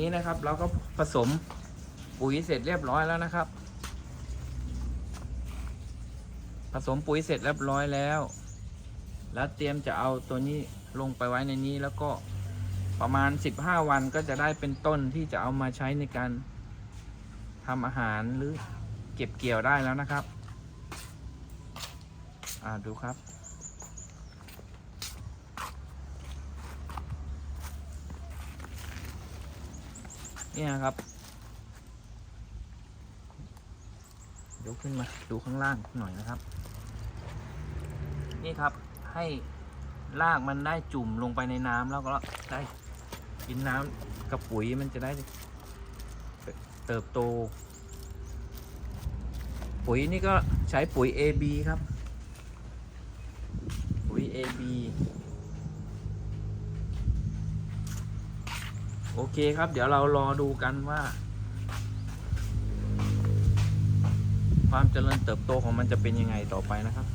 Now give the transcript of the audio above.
นี้นะครับ เราก็ผสมปุ๋ยเสร็จเรียบร้อยแล้วนะครับ ผสมปุ๋ยเสร็จเรียบร้อยแล้ว แล้วเตรียมจะเอาตัวนี้ลงไปไว้ในนี้แล้วก็ประมาณ 15 วันก็จะได้เป็นต้นที่จะเอามาใช้ในการทำอาหารหรือเก็บเกี่ยวได้แล้วนะครับ อ่าดูครับ เนี่ยครับยกขึ้นมาดูข้างล่างหน่อยนะครับ นี่ครับให้รากมันได้จุ่มลงไปในน้ำแล้วก็ได้กินน้ำกับปุ๋ยมันจะได้เติบโต ปุ๋ยนี่ก็ใช้ปุ๋ย AB ครับ ปุ๋ย AB โอเคครับ เดี๋ยวเรารอดูกันว่า ความเจริญเติบโตของมันจะเป็นยังไงต่อไปนะครับ